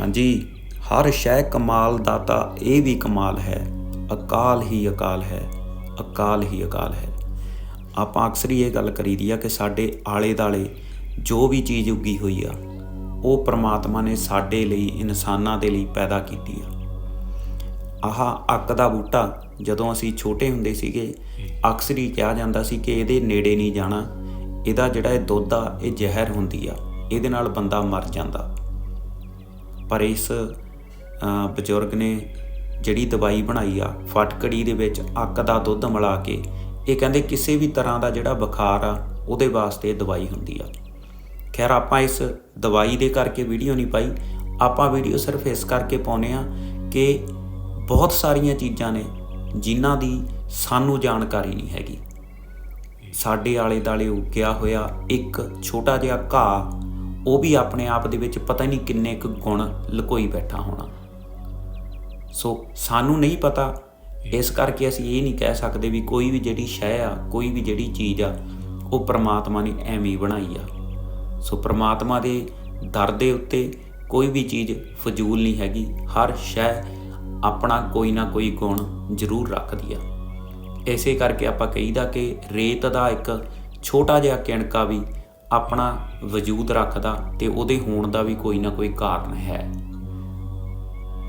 ਹਾਂਜੀ, ਹਰ ਸ਼ੈ ਕਮਾਲ ਦਾਤਾ ਇਹ ਵੀ ਕਮਾਲ ਹੈ, ਅਕਾਲ ਹੀ ਅਕਾਲ ਹੈ, ਅਕਾਲ ਹੀ ਅਕਾਲ ਹੈ। ਆਪਾਂ ਅਕਸਰ ਹੀ ਇਹ ਗੱਲ ਕਰੀਦੀ ਆ ਕਿ ਸਾਡੇ ਆਲੇ ਦਾਲੇ ਜੋ ਵੀ ਚੀਜ਼ ਉੱਗੀ ਹੋਈ ਆ, ਉਹ ਪ੍ਰਮਾਤਮਾ ਨੇ ਸਾਡੇ ਲਈ, ਇਨਸਾਨਾਂ ਦੇ ਲਈ ਪੈਦਾ ਕੀਤੀ ਆ। ਆਹ ਅੱਕ ਦਾ ਬੂਟਾ, ਜਦੋਂ ਅਸੀਂ ਛੋਟੇ ਹੁੰਦੇ ਸੀਗੇ, ਅਕਸਰ ਹੀ ਕਿਹਾ ਜਾਂਦਾ ਸੀ ਕਿ ਇਹਦੇ ਨੇੜੇ ਨਹੀਂ ਜਾਣਾ, ਇਹਦਾ ਜਿਹੜਾ ਇਹ ਦੁੱਧ ਆ, ਇਹ ਜ਼ਹਿਰ ਹੁੰਦੀ ਆ, ਇਹਦੇ ਨਾਲ ਬੰਦਾ ਮਰ ਜਾਂਦਾ। ਪਰ ਇਸ ਬਜ਼ੁਰਗ ਨੇ ਜਿਹੜੀ ਦਵਾਈ ਬਣਾਈ ਆ ਫਟਕੜੀ ਦੇ ਵਿੱਚ ਅੱਕ ਦਾ ਦੁੱਧ ਮਿਲਾ ਕੇ, ਇਹ ਕਹਿੰਦੇ ਕਿਸੇ ਵੀ ਤਰ੍ਹਾਂ ਦਾ ਜਿਹੜਾ ਬੁਖਾਰ ਆ, ਉਹਦੇ ਵਾਸਤੇ ਦਵਾਈ ਹੁੰਦੀ ਆ। ਖੈਰ, ਆਪਾਂ ਇਸ ਦਵਾਈ ਦੇ ਕਰਕੇ ਵੀਡੀਓ ਨਹੀਂ ਪਾਈ। ਆਪਾਂ ਵੀਡੀਓ ਸਿਰਫ ਇਸ ਕਰਕੇ ਪਾਉਨੇ ਆ ਕਿ ਬਹੁਤ ਸਾਰੀਆਂ ਚੀਜ਼ਾਂ ਨੇ ਜਿਨ੍ਹਾਂ ਦੀ ਸਾਨੂੰ ਜਾਣਕਾਰੀ ਨਹੀਂ ਹੈਗੀ। ਸਾਡੇ ਆਲੇ ਦਾਲੇ ਉੱਗਿਆ ਹੋਇਆ ਇੱਕ ਛੋਟਾ ਜਿਹਾ ਘਾਹ ਉਹ ਵੀ ਆਪਣੇ ਆਪ ਦੇ ਵਿੱਚ ਪਤਾ ਨਹੀਂ ਕਿੰਨੇ ਕੁ ਗੁਣ ਲੁਕੋਈ ਬੈਠਾ ਹੋਣਾ। ਸੋ ਸਾਨੂੰ ਨਹੀਂ ਪਤਾ। ਇਸ ਕਰਕੇ ਅਸੀਂ ਇਹ ਨਹੀਂ ਕਹਿ ਸਕਦੇ ਵੀ ਕੋਈ ਵੀ ਜਿਹੜੀ ਸ਼ੈ ਆ, ਕੋਈ ਵੀ ਜਿਹੜੀ ਚੀਜ਼ ਆ, ਉਹ ਪ੍ਰਮਾਤਮਾ ਨੇ ਐਵੇਂ ਬਣਾਈ ਆ। ਸੋ ਪ੍ਰਮਾਤਮਾ ਦੇ ਦਰ ਦੇ ਉੱਤੇ ਕੋਈ ਵੀ ਚੀਜ਼ ਫਜ਼ੂਲ ਨਹੀਂ ਹੈਗੀ। ਹਰ ਸ਼ੈ ਆਪਣਾ ਕੋਈ ਨਾ ਕੋਈ ਗੁਣ ਜ਼ਰੂਰ ਰੱਖਦੀ ਆ। ਐਸੇ ਕਰਕੇ ਆਪਾਂ ਕਹੀਦਾ ਕਿ ਰੇਤ ਦਾ ਇੱਕ ਛੋਟਾ ਜਿਹਾ ਕਿਣਕਾ ਵੀ ਆਪਣਾ ਵਜੂਦ ਰੱਖਦਾ ਤੇ ਉਹਦੇ ਹੋਣ ਦਾ ਵੀ ਕੋਈ ਨਾ ਕੋਈ ਕਾਰਨ ਹੈ।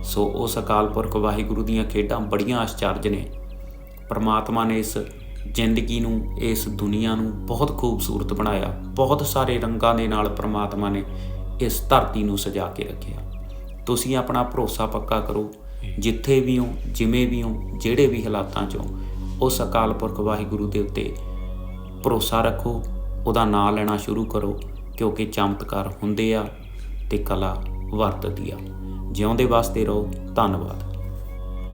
ਸੋ ਉਸ ਅਕਾਲ ਪੁਰਖ ਵਾਹਿਗੁਰੂ ਦੀਆਂ ਖੇਡਾਂ ਬੜੀਆਂ ਆਸ਼ਚਰਜ ਨੇ। ਪਰਮਾਤਮਾ ਨੇ ਇਸ ਜ਼ਿੰਦਗੀ ਨੂੰ, ਇਸ ਦੁਨੀਆ ਨੂੰ ਬਹੁਤ ਖੂਬਸੂਰਤ ਬਣਾਇਆ। ਬਹੁਤ ਸਾਰੇ ਰੰਗਾਂ ਦੇ ਨਾਲ ਪਰਮਾਤਮਾ ਨੇ ਇਸ ਧਰਤੀ ਨੂੰ ਸਜਾ ਕੇ ਰੱਖਿਆ। ਤੁਸੀਂ ਆਪਣਾ ਭਰੋਸਾ ਪੱਕਾ ਕਰੋ, ਜਿੱਥੇ ਵੀ ਹੋ, ਜਿਵੇਂ ਵੀ ਹੋ, ਜਿਹੜੇ ਵੀ ਹਾਲਾਤਾਂ 'ਚ ਹੋ, ਉਸ ਅਕਾਲ ਪੁਰਖ ਵਾਹਿਗੁਰੂ ਦੇ ਉੱਤੇ ਭਰੋਸਾ ਰੱਖੋ ਉਹਦਾ ਨਾਮ ਲੈਣਾ ਸ਼ੁਰੂ ਕਰੋ, ਕਿਉਂਕਿ ਚਮਤਕਾਰ ਹੁੰਦੇ ਆ ਤੇ ਕਲਾ ਵਰਤਦੀ ਆ। ਜਿਉਂਦੇ ਵਾਸਤੇ ਰਹੋ, ਧੰਨਵਾਦ।